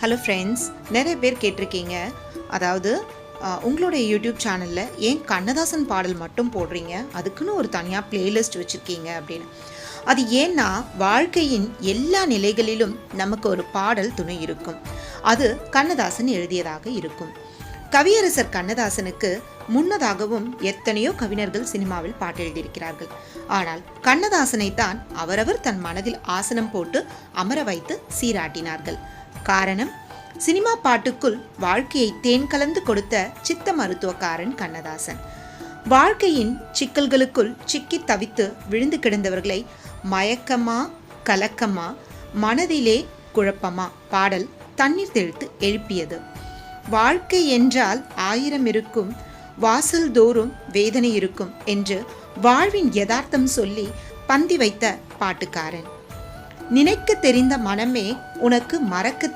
Hello friends நிறைய பேர் கேட்டிருக்கீங்க. அதாவது உங்களுடைய யூடியூப் சேனலில் ஏன் கண்ணதாசன் பாடல் மட்டும் போடுறீங்க? அதுக்குன்னு ஒரு தனியாக பிளேலிஸ்ட் வச்சுருக்கீங்க அப்படின்னு. அது ஏன்னா வாழ்க்கையின் எல்லா நிலைகளிலும் நமக்கு ஒரு பாடல் துணை இருக்கும். அது கண்ணதாசன் எழுதியதாக இருக்கும். கவியரசர் கண்ணதாசனுக்கு முன்னதாகவும் எத்தனையோ கவிஞர்கள் சினிமாவில் பாட்டு எழுதியிருக்கிறார்கள். ஆனால் கண்ணதாசனை தான் அவரவர் தன் மனதில் ஆசனம் போட்டு அமர வைத்து சீராட்டினார்கள். காரணம் சினிமா பாட்டுக்குள் வாழ்க்கையை தேன் கலந்து கொடுத்த சித்த மருத்துவக்காரன் கண்ணதாசன். வாழ்க்கையின் சிக்கல்களுக்குள் சிக்கி தவித்து விழுந்து கிடந்தவர்களை மயக்கமா கலக்கமா மனதிலே குழப்பமா பாடல் தண்ணீர் தெளித்து எழுப்பியது. வாழ்க்கை என்றால் ஆயிரம் இருக்கும் வாசல் தோறும் வேதனை இருக்கும் என்று வாழ்வின் யதார்த்தம் சொல்லி பந்தி வைத்த பாட்டுக்காரன். நினைக்க தெரிந்த மனமே உனக்கு மறக்க